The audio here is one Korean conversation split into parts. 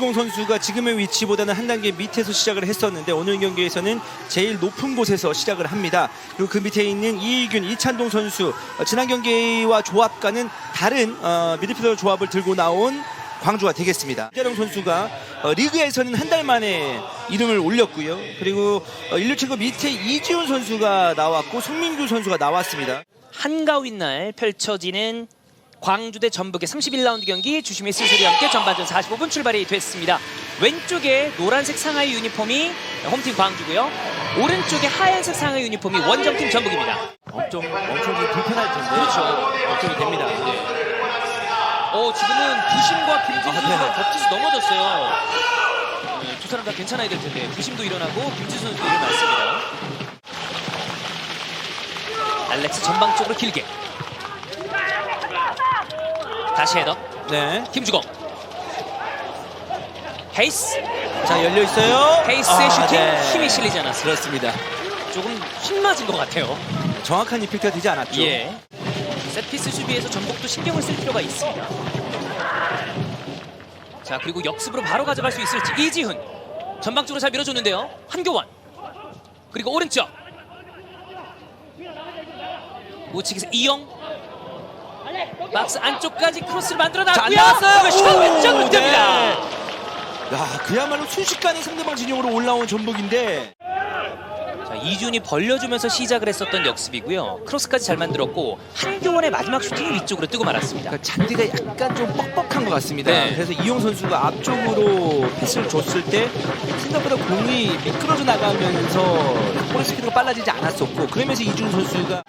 김주공 선수가 지금의 위치보다는 한 단계 밑에서 시작을 했었는데 오늘 경기에서는 제일 높은 곳에서 시작을 합니다. 그리고 그 밑에 있는 이희균, 이찬동 선수 어, 지난 경기와 조합과는 다른 어, 미드필더 조합을 들고 나온 광주가 되겠습니다. 이재long 선수가 어, 리그에서는 한 달 만에 이름을 올렸고요. 그리고 어, 1루체그 밑에 이지훈 선수가 나왔고 송민규 선수가 나왔습니다. 한가윈 날 펼쳐지는 광주 대 전북의 31라운드 경기 주심의 슬슬이와 함께 전반전 45분 출발이 됐습니다. 왼쪽에 노란색 상하이 유니폼이 홈팀 광주고요. 오른쪽에 하얀색 상하이 유니폼이 원정팀 전북입니다. 엄청 엄청 좀 불편할 텐데 그렇죠. 걱정이 됩니다. 어 지금은 부심과 김진수 아, 네. 겹쳐서 넘어졌어요. 네, 두 사람 다 괜찮아야 될 텐데 부심도 일어나고 김진수 선수도 일어났습니다. 알렉스 전방 쪽으로 길게 다시 헤더 네. 김주공 헤이스 자 열려 있어요. 헤이스의 아, 슈팅 네. 힘이 실리지 않았습니다. 그렇습니다. 조금 힘 맞은 것 같아요. 정확한 이펙트가 되지 않았죠. 예. 세트피스 수비에서 전북도 신경을 쓸 필요가 있습니다. 자 그리고 역습으로 바로 가져갈 수 있을지 이지훈 전방 쪽으로 잘 밀어줬는데요. 한교원 그리고 오른쪽 우측에서 이영 박스 안쪽까지 크로스를 만들어 놨고요. 나왔어요. 슛 왼쪽 오, 득점입니다. 네. 야, 그야말로 순식간에 상대방 진영으로 올라온 전북인데 자, 이준이 벌려주면서 시작을 했었던 역습이고요. 크로스까지 잘 만들었고 한교원의 마지막 슈팅이 위쪽으로 뜨고 말았습니다. 그러니까 잔디가 약간 좀 뻑뻑한 것 같습니다. 네. 그래서 이용 선수가 앞쪽으로 패스를 줬을 때 생각보다 공이 미끄러져 나가면서 볼 스피드가 빨라지지 않았었고 그러면서 이준 선수가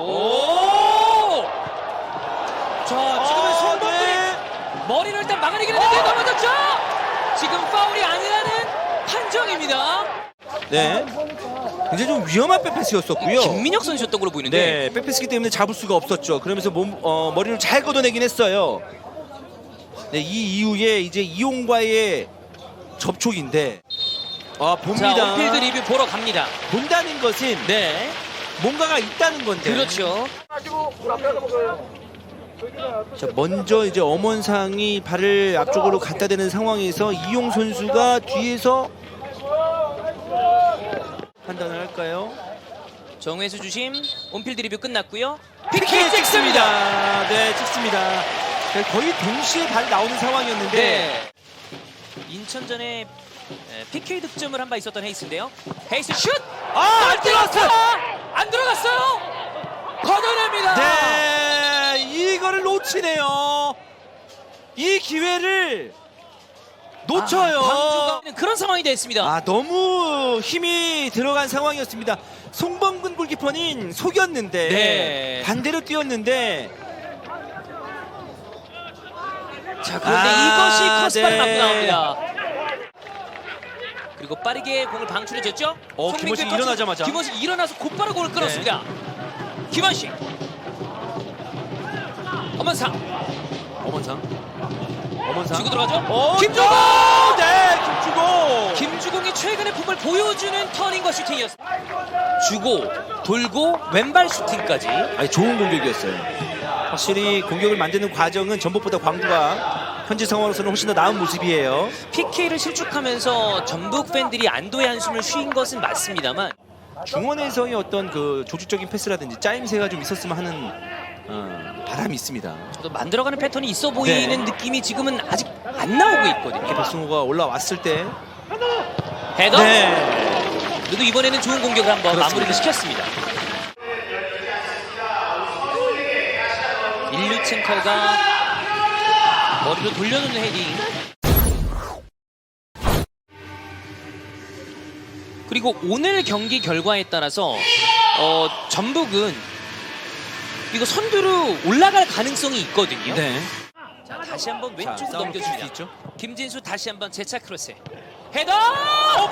오! 자, 지금은 어, 손범들이 네. 머리를 일단 막아내긴 했는데 넘어졌죠? 지금 파울이 아니라는 판정입니다. 네. 굉장히 좀 위험한 백패스였었고요. 김민혁 선수였던 걸로 보이는데 네, 백패스기 때문에 잡을 수가 없었죠. 그러면서 몸, 어, 머리를 잘 걷어내긴 했어요. 네, 이 이후에 이제 이용과의 접촉인데, 아 봅니다. 자, 온필드 리뷰 보러 갑니다. 본다는 것은 네. 뭔가가 있다는 건데. 그렇죠. 자, 먼저 이제 엄원상이 발을 앞쪽으로 갖다 대는 상황에서 이용 선수가 뒤에서 판단을 할까요? 정회수 주심 온필드 리뷰 끝났고요. PK 찍습니다. 네, 찍습니다. 네, 거의 동시에 발 나오는 상황이었는데 네. 인천전에 에, PK 득점을 한 바 있었던 헤이스인데요. 헤이스 슛! 아, 안 들어갔어요. 안 들어갔어요. 걷어냅니다. 네, 이거를 놓치네요. 이 기회를 놓쳐요. 아, 광주가 그런 상황이 됐습니다. 아, 너무 힘이 들어간 상황이었습니다. 송범근 골키퍼는 속였는데 네. 반대로 뛰었는데 자 그런데 아, 이것이 커스바를 네. 맞고 나옵니다. 그리고 빠르게 공을 방출해줬죠. 어, 송민규의 김원식 터치. 일어나자마자. 김원식 일어나서 곧바로 공을 끌었습니다. 김원식. 엄원상 엄원상 엄원상 주고 들어가죠. 어, 김주공. 네, 김주공. 김주공이 최근의 폼을 보여주는 터닝과 슈팅이었습니다. 주고 돌고 왼발 슈팅까지. 아니 좋은 공격이었어요. 확실히 공격을 만드는 과정은 전북보다 광주가 현재 상황으로서는 훨씬 더 나은 모습이에요. PK를 실축하면서 전북 팬들이 안도의 한숨을 쉰 것은 맞습니다만 중원에서의 어떤 그 조직적인 패스라든지 짜임새가 좀 있었으면 하는 어, 바람이 있습니다. 저도 만들어가는 패턴이 있어 보이는 느낌이 지금은 아직 안 나오고 있거든요. 박승호가 올라왔을 때 헤더. 네. 그래도 이번에는 좋은 공격을 한번 그렇습니다. 마무리를 시켰습니다. 일류첸커가 머리로 돌려놓는 헤딩. 그리고 오늘 경기 결과에 따라서 어, 전북은 이거 선두로 올라갈 가능성이 있거든요. 네. 자, 다시 한번 왼쪽으로 킬수 넘겨줍니다. 있죠. 김진수 다시 한번 재차 크로스. 헤더!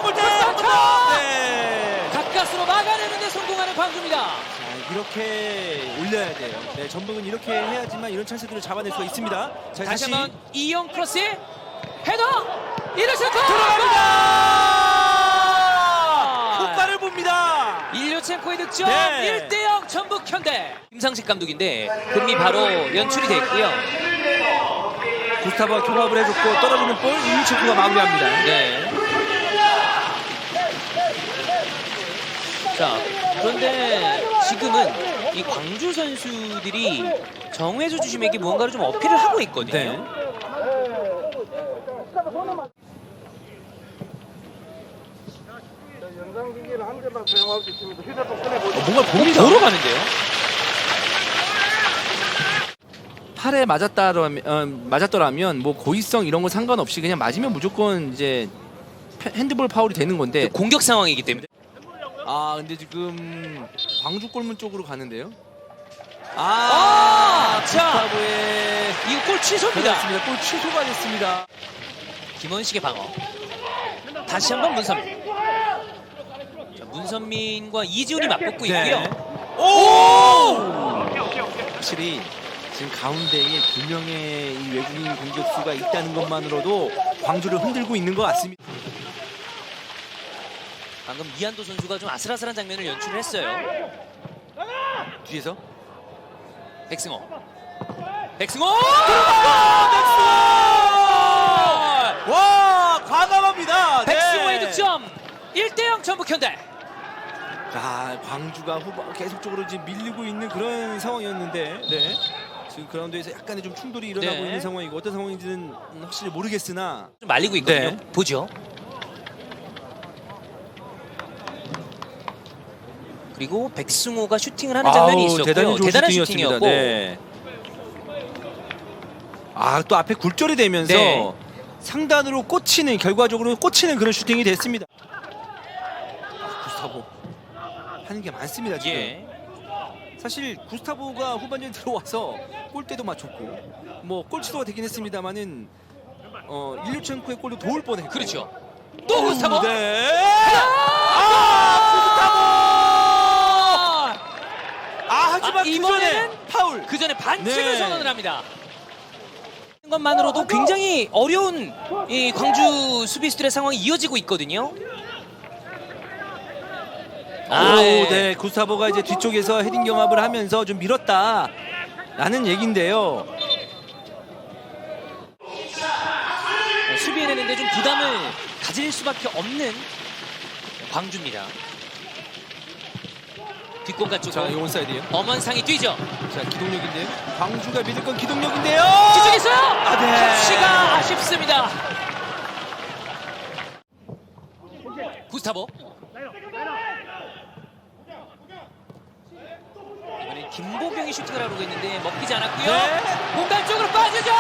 골대! 네. 네. 가까스로 막아내는데 성공하는 광주입니다. 자, 이렇게 올려야 돼요. 네, 전북은 이렇게 해야지만 이런 찬스들을 잡아낼 수가 있습니다. 자, 다시 한번 이영 크로스 헤더 이르 슈터 들어갑니다. 효과를 봅니다. 인류 일루첸코의 득점 네. 1대0 전북 현대 김상식 감독인데 금이 바로 연출이 됐고요 구스타브가 경합을 해줬고 떨어지는 볼 이유체크가 마무리합니다. 네. 자 그런데 지금은 이 광주 선수들이 정회수 주심에게 무언가를 좀 어필을 하고 있거든요 네. 영상 기기를 한 개만 사용할 수 있습니다. 휴대폰 꺼내보죠. 어, 뭔가 봅니다. 보러 가는데요 팔에 맞았다라면 어, 맞았더라면 뭐 고의성 이런 거 상관없이 그냥 맞으면 무조건 이제 패- 핸드볼 파울이 되는 건데 공격 상황이기 때문에 아 근데 지금 광주 골문 쪽으로 가는데요. 아, 자 구스타브의 이거 골 취소입니다 그렇습니다. 골 취소가 됐습니다. 김원식의 방어. 다시 한번 문선민. 자, 문선민과 이지훈이 맞붙고 네. 있고요. 오! 확실히 지금 가운데에 두 명의 이 외국인 공격수가 있다는 것만으로도 광주를 흔들고 있는 것 같습니다. 방금 이한도 선수가 좀 아슬아슬한 장면을 연출을 했어요. 뒤에서 백승호. 백승호! 와 과감합니다. 네. 백승호의 득점. 1대 0 전북 현대. 자 광주가 후보 계속적으로 지금 밀리고 있는 그런 상황이었는데 네. 지금 그라운드에서 약간의 좀 충돌이 일어나고 네. 있는 상황이고 어떤 상황인지는 확실히 모르겠으나 좀 말리고 있거든요. 네. 보죠. 그리고 백승호가 슈팅을 하는 장면이 있었고요. 대단히 좋은 대단한 슈팅이었습니다. 슈팅이었고 네. 아 또 앞에 굴절이 되면서 네. 상단으로 꽂히는 결과적으로 꽂히는 그런 슈팅이 됐습니다. 아, 구스타보 하는 게 많습니다 지금. 예. 사실 구스타보가 후반전에 들어와서 골대도 맞췄고 뭐 골치도가 되긴 했습니다만은 어 일류첸코의 골도 도울 뻔했고 그렇죠. 또 구스타보. 네. 아 구스타보 아 하지만 아, 그 이번에는 전에 파울 그 전에 반칙을 네. 선언을 합니다. 것만으로도 굉장히 어려운 이 광주 수비수들의 상황이 이어지고 있거든요. 아, 오, 예. 네. 구스타보가 이제 뒤쪽에서 헤딩 경합을 하면서 좀 밀었다. 라는 얘긴데요. 어, 수비해내는데 좀 부담을 가질 수밖에 없는 광주입니다. 뒷공간 자, 쪽으로 이거 온사이드예요. 엄원상이 뛰죠. 자, 기동력인데요. 광주가 믿을 건 기동력인데요. 뒤쪽에서요. 아, 네. 터치가 아쉽습니다. 구스타보. 이번엔 김보경이 슈팅을 하려고 했는데 먹히지 않았고요. 네. 공간 쪽으로 빠지죠.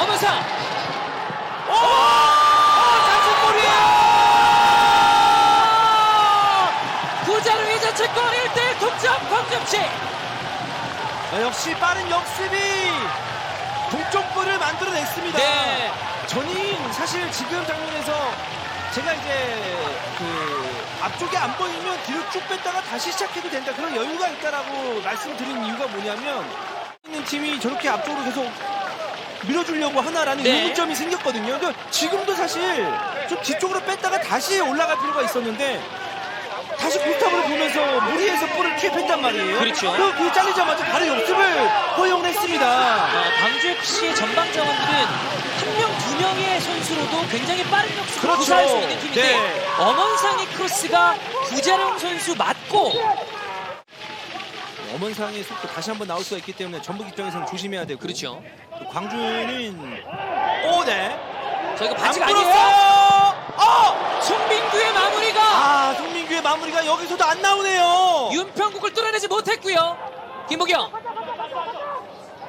엄원상. 오! 이자채골 1대1 동점. 아, 역시 빠른 역습이 동점골을 만들어냈습니다. 네. 저는 사실 지금 장면에서 제가 이제 그 앞쪽에 안 보이면 뒤로 쭉 뺐다가 다시 시작해도 된다 그런 여유가 있다라고 말씀드린 이유가 뭐냐면 있는 팀이 저렇게 앞쪽으로 계속 밀어주려고 하나라는 네. 의문점이 생겼거든요. 그러니까 지금도 사실 좀 뒤쪽으로 뺐다가 다시 올라갈 필요가 있었는데 다시 구스타브를 보면서 무리해서 볼을 투입했단 말이에요. 그렇죠. 그, 그 잘리자마자 바로 역습을 허용을 했습니다. 아, 광주 FC의 전방 자원들은 한 명, 두 명의 선수로도 굉장히 빠른 역습을 그렇죠. 구사할 수 있는 팀인데 네. 엄원상의 크로스가 구자룡 선수 맞고 엄원상의 속도 다시 한번 나올 수가 있기 때문에 전북 입장에서는 조심해야 되고 그렇죠. 광주는 오네 저희가 안 반칙 아니에요? 어! 송민규의 마무리가 아 송민규의 마무리가 여기서도 안 나오네요. 윤평국을 뚫어내지 못했고요. 김보경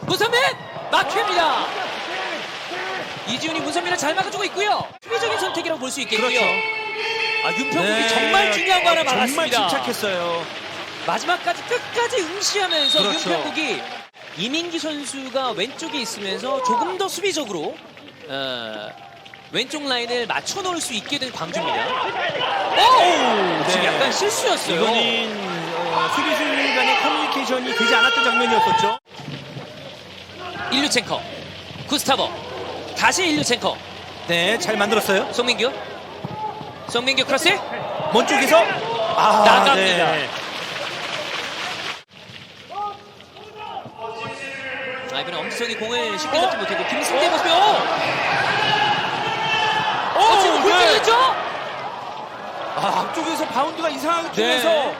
문선민 막힙니다. 이지훈이 문선민을 잘 막아주고 있고요. 수비적인 선택이라고 볼 수 있겠고요. 그렇죠. 아 윤평국이 네. 정말 중요한 거 하나 정말 막았습니다. 침착했어요. 마지막까지 끝까지 응시하면서 그렇죠. 윤평국이 이민기 선수가 왼쪽에 있으면서 조금 더 수비적으로 어, 왼쪽 라인을 맞춰 놓을 수 있게 된 광주입니다. 오! 지금 네. 약간 실수였어요. 이거는 어, 수비수 간의 커뮤니케이션이 되지 않았던 장면이었었죠. 일류첸커 구스타버 다시 일류첸커 네, 잘 만들었어요. 송민규 송민규 크로스 먼 쪽에서 아, 나갑니다. 네. 아, 이번에 엄지성이 공을 쉽게 잡지 못했고 김승대 모습이 오! 어, 지금 네. 공격했죠? 아, 앞쪽에서 바운드가 이상하게 네. 중에서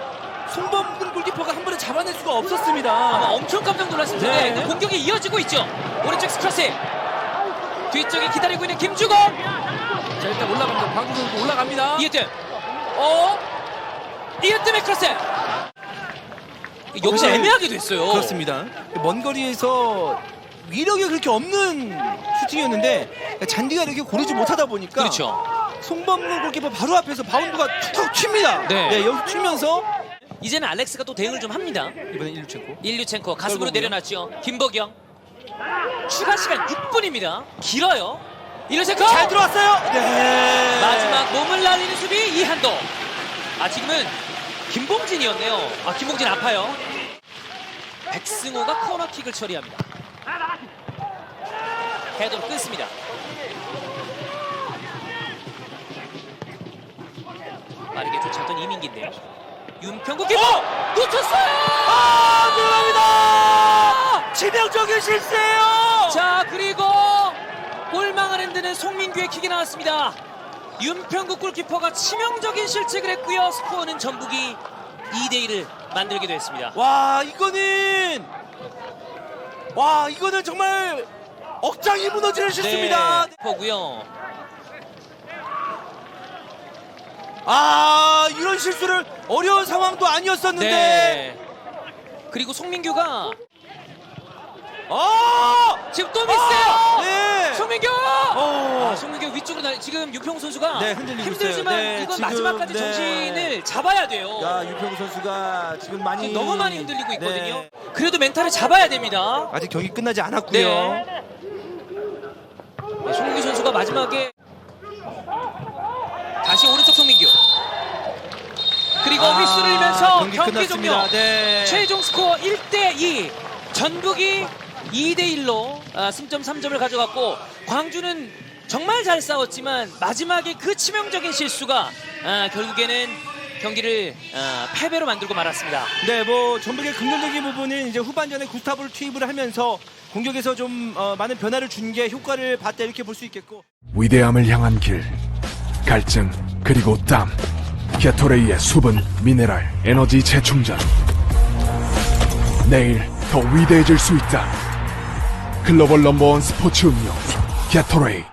송범근 골키퍼가 한 번에 잡아낼 수가 아마 없었습니다. 엄청 깜짝 놀랐을 텐데 네. 공격이 이어지고 있죠. 오른쪽 스크러스 뒤쪽에 기다리고 있는 김주건 자, 일단 올라갑니다. 광주 선수 올라갑니다. 이에뜸 어? 이에뜸의 크로스 여기서 사실 애매하게 됐어요. 그렇습니다. 먼 거리에서 위력이 그렇게 없는 슈팅이었는데 잔디가 이렇게 고르지 못하다 보니까 그렇죠. 송범근 골키퍼 바로 앞에서 바운드가 툭툭 튑니다. 네. 여기 튀면서 이제는 알렉스가 또 대응을 좀 합니다. 이번엔 일루첸코. 일류첸코 가슴으로 떨고요. 내려놨죠. 김보경 추가 시간 6분입니다. 길어요. 일류첸코 잘 들어왔어요. 네. 마지막 몸을 날리는 수비 이한도. 아 지금은 김봉진이었네요. 아 김봉진 아파요. 백승호가 코너킥을 처리합니다. 헤더로 끊습니다. 빠르게 쫓았던 이민기인데요. 윤평국 기퍼 놓쳤어요. 아, 들어갑니다. 치명적인 실수예요. 자 그리고 골망을 흔드는 송민규의 킥이 나왔습니다. 윤평국 골키퍼가 치명적인 실책을 했고요. 스코어는 전북이 2대 1을 만들게 됐습니다. 와, 이거는 와, 이거는 정말 억장이 무너지는 실수입니다. 보고요. 아, 이런 실수를 어려운 상황도 아니었었는데. 네. 그리고 송민규가 아! 지금 또 미스요. 네. 송민규. 어. 아, 송민규 위쪽으로 날 지금 유평 선수가 네, 흔들리고 힘들지만 있어요. 네, 이건 지금, 마지막까지 네. 정신을 잡아야 돼요. 야, 유평 선수가 지금 많이 지금 너무 많이 흔들리고 있거든요. 네. 그래도 멘탈을 잡아야 됩니다. 아직 경기 끝나지 않았고요. 네. 선수가 마지막에 다시 오른쪽 송민규 그리고 아, 휘슬을 일면서 경기 경기. 종료 네. 최종 스코어 1대2 전북이 2대1로 아, 승점 3점을 가져갔고 광주는 정말 잘 싸웠지만 마지막에 그 치명적인 실수가 아, 결국에는 경기를 아, 패배로 만들고 말았습니다. 네, 뭐 전북의 긍정적인 부분은 이제 후반전에 구스타브를 투입을 하면서 공격에서 좀 어, 많은 변화를 준 게 효과를 봤다 이렇게 볼 수 있겠고. 위대함을 향한 길 갈증 그리고 땀. 게토레이의 수분 미네랄 에너지 재충전. 내일 더 위대해질 수 있다. 글로벌 넘버원 스포츠 음료 게토레이